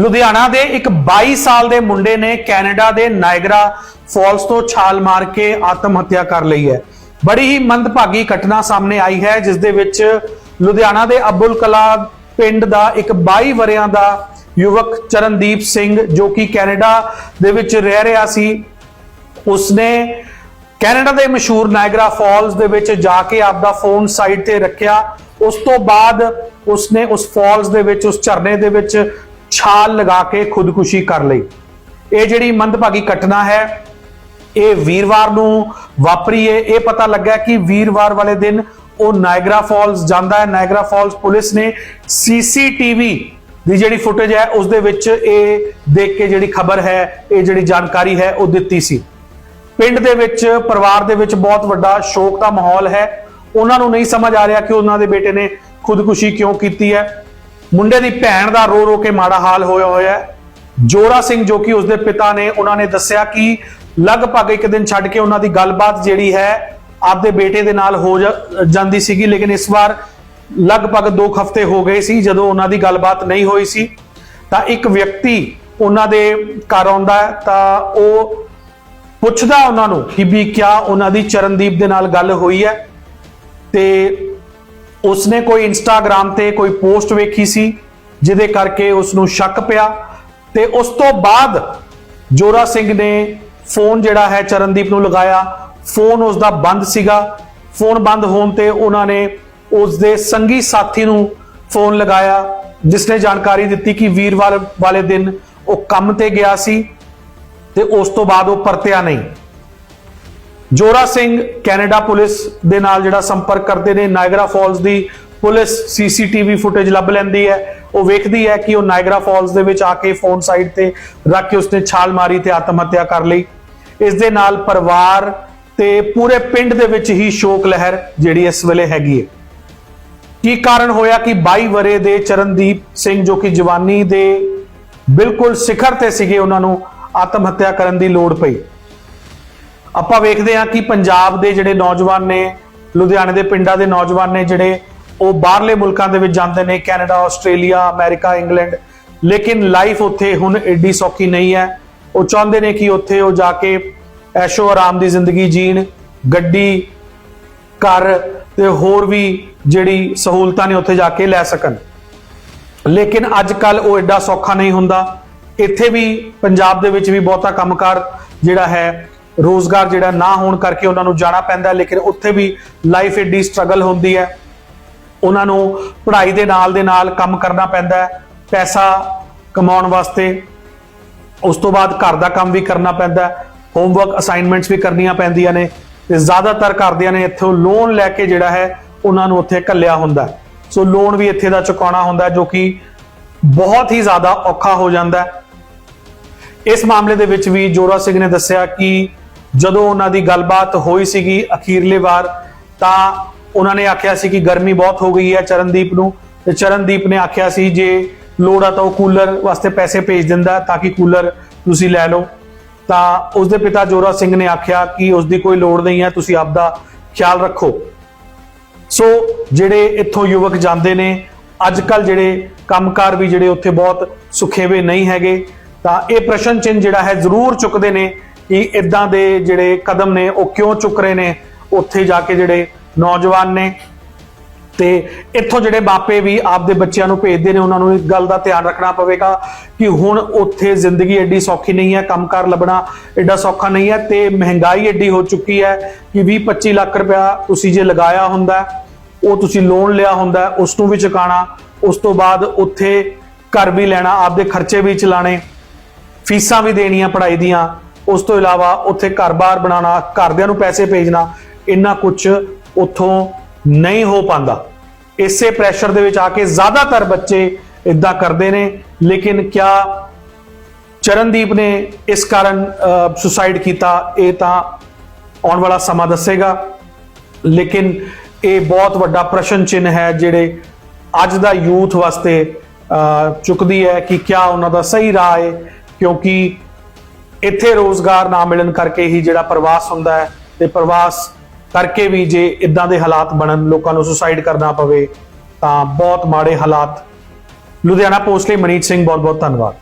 ਲੁਧਿਆਣਾ ਦੇ ਇੱਕ 22 ਸਾਲ ਦੇ ਮੁੰਡੇ ਨੇ ਕੈਨੇਡਾ ਦੇ ਨਾਇਗਰਾ ਫਾਲਸ ਤੋਂ ਛਾਲ ਮਾਰ ਕੇ ਆਤਮ ਹੱਤਿਆ ਕਰ ਲਈ ਹੈ। ਬੜੀ ਹੀ ਮੰਦਭਾਗੀ ਘਟਨਾ ਸਾਹਮਣੇ ਆਈ ਹੈ, ਜਿਸ ਦੇ ਵਿੱਚ ਲੁਧਿਆਣਾ ਦੇ ਅਬੁਲ ਕਲਾ ਪਿੰਡ ਦਾ ਇੱਕ 22 ਵਰਿਆਂ ਦਾ ਯੁਵਕ ਚਰਨਦੀਪ ਸਿੰਘ, ਜੋ ਕਿ ਕੈਨੇਡਾ ਦੇ ਵਿੱਚ ਰਹਿ ਰਿਹਾ ਸੀ, ਉਸਨੇ ਕੈਨੇਡਾ ਦੇ ਮਸ਼ਹੂਰ ਨਾਇਗਰਾ ਫਾਲਸ ਦੇ ਵਿੱਚ ਜਾ ਕੇ ਆਪਦਾ ਫੋਨ ਸਾਈਡ ਤੇ ਰੱਖਿਆ। ਉਸ ਤੋਂ ਬਾਅਦ ਉਸਨੇ ਉਸ ਫਾਲਸ ਦੇ ਵਿੱਚ, ਉਸ ਝਰਨੇ ਦੇ ਵਿੱਚ ਛਾਲ ਲਗਾ ਕੇ ਖੁਦਕੁਸ਼ੀ ਕਰ ਲਈ। ਇਹ ਜਿਹੜੀ ਮੰਦਭਾਗੀ ਘਟਨਾ ਹੈ, ਇਹ ਵੀਰਵਾਰ ਨੂੰ ਵਾਪਰੀ ਹੈ ਇਹ ਪਤਾ ਲੱਗਾ ਕਿ ਵੀਰਵਾਰ ਵਾਲੇ ਦਿਨ ਉਹ ਨਾਇਗਰਾ ਫਾਲਸ ਜਾਂਦਾ ਹੈ। ਨਾਇਗਰਾ ਫਾਲਸ ਪੁਲਿਸ ਨੇ ਸੀਸੀਟੀਵੀ ਦੀ ਜਿਹੜੀ ਫੁਟੇਜ ਹੈ, ਉਸ ਦੇ ਵਿੱਚ ਇਹ ਦੇਖ ਕੇ ਜਿਹੜੀ ਖਬਰ ਹੈ, ਇਹ ਜਿਹੜੀ ਜਾਣਕਾਰੀ ਹੈ, ਉਹ ਦਿੱਤੀ ਸੀ। ਪਿੰਡ ਦੇ ਵਿੱਚ, ਪਰਿਵਾਰ ਦੇ ਵਿੱਚ ਬਹੁਤ ਵੱਡਾ ਸ਼ੋਕ ਦਾ ਮਾਹੌਲ ਹੈ। ਉਹਨਾਂ ਨੂੰ ਨਹੀਂ ਸਮਝ ਆ ਰਿਹਾ ਕਿ ਉਹਨਾਂ ਦੇ ਬੇਟੇ ਨੇ ਖੁਦਕੁਸ਼ੀ ਕਿਉਂ ਕੀਤੀ ਹੈ। ਮੁੰਡੇ ਦੀ ਭੈਣ ਦਾ ਰੋ ਰੋ ਕੇ ਮਾੜਾ ਹਾਲ ਹੋਇਆ ਹੋਇਆ ਹੈ। ਜੋਰਾ ਸਿੰਘ ਜੋ ਕਿ ਉਸਦੇ ਪਿਤਾ ਨੇ, ਉਹਨਾਂ ਨੇ ਦੱਸਿਆ ਕਿ ਲਗਭਗ ਇੱਕ ਦਿਨ ਛੱਡ ਕੇ ਉਹਨਾਂ ਦੀ ਗੱਲਬਾਤ ਜਿਹੜੀ ਹੈ ਆਪਦੇ ਬੇਟੇ ਦੇ ਨਾਲ ਹੋ ਜਾ- ਜਾਂਦੀ ਸੀਗੀ, ਲੇਕਿਨ ਇਸ ਵਾਰ ਲਗਭਗ 2 ਹਫ਼ਤੇ ਹੋ ਗਏ ਸੀ ਜਦੋਂ ਉਹਨਾਂ ਦੀ ਗੱਲਬਾਤ ਨਹੀਂ ਹੋਈ ਸੀ। ਤਾਂ ਇੱਕ ਵਿਅਕਤੀ ਉਹਨਾਂ ਦੇ ਘਰ ਆਉਂਦਾ ਹੈ, ਤਾਂ ਉਹ ਪੁੱਛਦਾ ਉਹਨਾਂ ਨੂੰ ਕਿ ਵੀ ਕਿਆ ਉਹਨਾਂ ਦੀ ਚਰਨਦੀਪ ਦੇ ਨਾਲ ਗੱਲ ਹੋਈ ਹੈ। ਤੇ ਉਸਨੇ ਕੋਈ ਇੰਸਟਾਗ੍ਰam ਤੇ ਕੋਈ ਪੋਸਟ ਵੇਖੀ ਸੀ, ਜਿਹਦੇ ਕਰਕੇ ਉਸ ਨੂੰ ਸ਼ੱਕ ਪਿਆ ਤੇ ਉਸ ਤੋਂ ਬਾਅਦ ਜੋਰਾ ਸਿੰਘ ਨੇ ਫੋਨ ਜਿਹੜਾ ਹੈ ਚਰਨਦੀਪ ਨੂੰ ਲਗਾਇਆ। ਫੋਨ ਉਸ ਦਾ ਬੰਦ ਸੀਗਾ। ਫੋਨ ਬੰਦ ਹੋਣ ਤੇ ਉਹਨਾਂ ਨੇ ਉਸ ਦੇ ਸੰਗੀ ਸਾਥੀ ਨੂੰ ਫੋਨ ਲਗਾਇਆ, ਜਿਸ ਨੇ ਜਾਣਕਾਰੀ ਦਿੱਤੀ ਕਿ ਵੀਰਵਾਰ ਵਾਲੇ ਦਿਨ ਉਹ ਕੰਮ ਤੇ ਗਿਆ ਸੀ ਤੇ ਉਸ ਤੋਂ ਬਾਅਦ ਉਹ ਪਰਤਿਆ ਨਹੀਂ। ਜੋਰਾ ਸਿੰਘ ਕੈਨੇਡਾ ਪੁਲਿਸ ਦੇ ਨਾਲ ਜਿਹੜਾ ਸੰਪਰਕ ਕਰਦੇ ਨੇ ਨਾਇਗਰਾ ਫਾਲਸ ਦੀ ਪੁਲਿਸ ਸੀਸੀਟੀਵੀ ਫੁਟੇਜ ਲੱਭ ਲੈਂਦੀ ਹੈ। ਉਹ ਵੇਖਦੀ ਹੈ ਕਿ ਉਹ ਨਾਇਗਰਾ ਫਾਲਸ ਦੇ ਵਿੱਚ ਆ ਕੇ ਫੋਨ ਸਾਈਡ ਤੇ ਰੱਖ ਕੇ ਉਸਨੇ ਛਾਲ ਮਾਰੀ ਤੇ ਆਤਮ ਹੱਤਿਆ ਕਰ ਲਈ। ਇਸ ਦੇ ਨਾਲ ਪਰਿਵਾਰ ਤੇ ਪੂਰੇ ਪਿੰਡ ਦੇ ਵਿੱਚ ਹੀ ਸ਼ੋਕ ਲਹਿਰ ਜਿਹੜੀ ਇਸ ਵੇਲੇ ਹੈਗੀ ਹੈ। ਕੀ ਕਾਰਨ ਹੋਇਆ ਕਿ 22 ਵਰੇ ਦੇ ਚਰਨਦੀਪ ਸਿੰਘ ਜੋ ਕਿ ਜਵਾਨੀ ਦੇ ਬਿਲਕੁਲ ਸਿਖਰ ਤੇ ਸੀਗੇ, ਉਹਨਾਂ ਨੂੰ ਆਤਮ ਹੱਤਿਆ ਕਰਨ ਦੀ ਲੋੜ ਪਈ? ਆਪਾਂ ਵੇਖਦੇ ਹਾਂ ਕਿ ਪੰਜਾਬ ਦੇ ਜਿਹੜੇ ਨੌਜਵਾਨ ਨੇ, ਲੁਧਿਆਣੇ ਦੇ ਪਿੰਡਾਂ ਦੇ ਨੌਜਵਾਨ ਨੇ ਜਿਹੜੇ, ਉਹ ਬਾਹਰਲੇ ਮੁਲਕਾਂ ਦੇ ਵਿੱਚ ਜਾਂਦੇ ਨੇ, ਕੈਨੇਡਾ, ਆਸਟ੍ਰੇਲੀਆ, ਅਮਰੀਕਾ, ਇੰਗਲੈਂਡ, ਲੇਕਿਨ ਲਾਈਫ ਉੱਥੇ ਹੁਣ ਏਡੀ ਸੌਖੀ ਨਹੀਂ ਹੈ। ਉਹ ਚਾਹੁੰਦੇ ਨੇ ਕਿ ਉੱਥੇ ਉਹ ਜਾ ਕੇ ਐਸ਼ੋ ਆਰਾਮ ਦੀ ਜ਼ਿੰਦਗੀ ਜੀਣ, ਗੱਡੀ, ਘਰ ਤੇ ਹੋਰ ਵੀ ਜਿਹੜੀ ਸਹੂਲਤਾਂ ਨੇ ਉੱਥੇ ਜਾ ਕੇ ਲੈ ਸਕਣ। ਲੇਕਿਨ ਅੱਜ ਕੱਲ ਉਹ ਐਡਾ ਸੌਖਾ ਨਹੀਂ ਹੁੰਦਾ। ਇੱਥੇ ਵੀ ਪੰਜਾਬ ਦੇ ਵਿੱਚ ਵੀ ਬਹੁਤਾ ਕੰਮਕਾਰ ਜਿਹੜਾ ਹੈ ਰੋਜ਼ਗਾਰ ਜਿਹੜਾ ਨਾ ਹੋਣ ਕਰਕੇ ਉਹਨਾਂ ਨੂੰ ਜਾਣਾ ਪੈਂਦਾ ਲੇਕਿਨ ਉੱਥੇ ਵੀ ਲਾਈਫ ਏਡੀ ਸਟਰਗਲ ਹੁੰਦੀ ਹੈ। ਉਹਨਾਂ ਨੂੰ ਪੜ੍ਹਾਈ ਦੇ ਨਾਲ ਦੇ ਨਾਲ ਕੰਮ ਕਰਨਾ ਪੈਂਦਾ ਪੈਸਾ ਕਮਾਉਣ ਵਾਸਤੇ। ਉਸ ਤੋਂ ਬਾਅਦ ਘਰ ਦਾ ਕੰਮ ਵੀ ਕਰਨਾ ਪੈਂਦਾ ਹੋਮਵਰਕ ਅਸਾਈਨਮੈਂਟਸ ਵੀ ਕਰਨੀਆਂ ਪੈਂਦੀਆਂ ਨੇ। ਤੇ ਜ਼ਿਆਦਾਤਰ ਘਰਦਿਆਂ ਨੇ ਇੱਥੋਂ ਲੋਨ ਲੈ ਕੇ ਜਿਹੜਾ ਹੈ, ਉਹਨਾਂ ਨੂੰ ਉੱਥੇ ਘੱਲਿਆ ਹੁੰਦਾ ਸੋ ਲੋਨ ਵੀ ਇੱਥੇ ਦਾ ਚੁਕਾਉਣਾ ਹੁੰਦਾ ਜੋ ਕਿ ਬਹੁਤ ਹੀ ਜ਼ਿਆਦਾ ਔਖਾ ਹੋ ਜਾਂਦਾ ਇਸ ਮਾਮਲੇ ਦੇ ਵਿੱਚ ਵੀ ਜੋਰਾ ਸਿੰਘ ਨੇ ਦੱਸਿਆ ਕਿ ਜਦੋਂ ਉਹਨਾਂ ਦੀ ਗੱਲਬਾਤ ਹੋਈ ਸੀਗੀ ਅਖੀਰਲੇ ਵਾਰ, ਤਾਂ ਉਹਨਾਂ ਨੇ ਆਖਿਆ ਸੀ ਕਿ ਗਰਮੀ ਬਹੁਤ ਹੋ ਗਈ ਹੈ ਚਰਨਦੀਪ ਨੂੰ। ਤੇ ਚਰਨਦੀਪ ਨੇ ਆਖਿਆ ਸੀ, ਜੇ ਲੋੜ ਆ ਤਾਂ ਉਹ ਕੂਲਰ ਵਾਸਤੇ ਪੈਸੇ ਭੇਜ ਦਿੰਦਾ ਤਾਂ ਕਿ ਕੂਲਰ ਤੁਸੀਂ ਲੈ ਲਓ। ਤਾਂ ਉਸਦੇ ਪਿਤਾ ਜੋਰਾ ਸਿੰਘ ਨੇ ਆਖਿਆ ਕਿ ਉਸ ਦੀ ਕੋਈ ਲੋੜ ਨਹੀਂ ਹੈ, ਤੁਸੀਂ ਆਪਦਾ ਖਿਆਲ ਰੱਖੋ। ਸੋ ਜਿਹੜੇ ਇੱਥੋਂ ਯੁਵਕ ਜਾਂਦੇ ਨੇ ਅੱਜ ਕੱਲ ਜਿਹੜੇ ਕੰਮਕਾਰ ਵੀ ਜਿਹੜੇ ਉੱਥੇ ਬਹੁਤ ਸੁਖੇਵੇ ਨਹੀਂ ਹੈਗੇ, ਤਾਂ ਇਹ ਪ੍ਰਸ਼ਨ ਚਿੰਨ ਜਿਹੜਾ ਹੈ ਜ਼ਰੂਰ ਚੁੱਕਦੇ ਨੇ ਕਿ ਇਦਾਂ ਦੇ ਜਿਹੜੇ ਕਦਮ ਨੇ ਉਹ ਕਿਉਂ ਚੁੱਕ ਰਹੇ ਨੇ ਉੱਥੇ ਜਾ ਕੇ ਜਿਹੜੇ ਨੌਜਵਾਨ ਨੇ ਤੇ ਇੱਥੋਂ ਜਿਹੜੇ ਮਾਪੇ ਵੀ ਆਪਦੇ ਬੱਚਿਆਂ ਨੂੰ ਭੇਜਦੇ ਨੇ ਉਹਨਾਂ ਨੂੰ ਇੱਕ ਗੱਲ ਦਾ ਧਿਆਨ ਰੱਖਣਾ ਪਵੇਗਾ ਕਿ ਹੁਣ ਉੱਥੇ ਜ਼ਿੰਦਗੀ ਐਡੀ ਸੌਖੀ ਨਹੀਂ ਹੈ ਕੰਮਕਾਰ ਲੱਭਣਾ ਐਡਾ ਸੌਖਾ ਨਹੀਂ ਹੈ ਤੇ ਮਹਿੰਗਾਈ ਐਡੀ ਹੋ ਚੁੱਕੀ ਹੈ ਕਿ 20 25 ਲੱਖ ਰੁਪਇਆ ਤੁਸੀਂ ਜੇ ਲਗਾਇਆ ਹੁੰਦਾ ਉਹ ਤੁਸੀਂ ਲੋਨ ਲਿਆ ਹੁੰਦਾ ਹੈ, ਉਸ ਨੂੰ ਵੀ ਚੁਕਾਣਾ ਉਸ ਤੋਂ ਬਾਅਦ ਉੱਥੇ ਘਰ ਵੀ ਲੈਣਾ ਆਪਦੇ ਖਰਚੇ ਵੀ ਚਲਾਣੇ ਫੀਸਾਂ ਵੀ ਦੇਣੀਆਂ ਪੜ੍ਹਾਈ ਦੀਆਂ ਉਸ ਤੋਂ ਇਲਾਵਾ ਉੱਥੇ ਘਰ-ਬਾਰ ਬਣਾਉਣਾ ਘਰਦਿਆਂ ਨੂੰ ਪੈਸੇ ਭੇਜਣਾ ਇੰਨਾ ਕੁਝ ਉੱਥੋਂ ਨਹੀਂ ਹੋ ਪਾਂਦਾ ਇਸੇ ਪ੍ਰੈਸ਼ਰ ਦੇ ਵਿੱਚ ਆ ਕੇ ਜ਼ਿਆਦਾਤਰ ਬੱਚੇ ਇਦਾਂ ਕਰਦੇ ਨੇ ਲੇਕਿਨ ਕਿਆ ਚਰਨਦੀਪ ਨੇ ਇਸ ਕਾਰਨ ਸੁਸਾਈਡ ਕੀਤਾ ਇਹ ਤਾਂ ਆਉਣ ਵਾਲਾ ਸਮਾਂ ਦੱਸੇਗਾ। ਲੇਕਿਨ ਇਹ ਬਹੁਤ ਵੱਡਾ ਪ੍ਰਸ਼ਨ ਚਿੰਨ ਹੈ ਜਿਹੜੇ ਅੱਜ ਦਾ ਯੂਥ ਵਾਸਤੇ ਅਹ, ਚੁੱਕਦੀ ਹੈ ਕਿ ਕਿਆ ਉਹਨਾਂ ਦਾ ਸਹੀ ਰਾਹ ਹੈ ਕਿਉਂਕਿ ਇੱਥੇ ਰੋਜ਼ਗਾਰ ਨਾ ਮਿਲਣ ਕਰਕੇ ਹੀ ਜਿਹੜਾ ਪ੍ਰਵਾਸ ਹੁੰਦਾ ਹੈ ਤੇ ਪ੍ਰਵਾਸ ਕਰਕੇ ਵੀ ਜੇ ਇਦਾਂ ਦੇ ਹਾਲਾਤ ਬਣਨ, ਲੋਕਾਂ ਨੂੰ ਸੁਸਾਈਡ ਕਰਨਾ ਪਵੇ, ਤਾਂ ਬਹੁਤ ਮਾੜੇ ਹਾਲਾਤ। ਲੁਧਿਆਣਾ ਪੋਸਟ ਲਈ ਮਨੀਤ ਸਿੰਘ ਬਹੁਤ ਬਹੁਤ ਧੰਨਵਾਦ।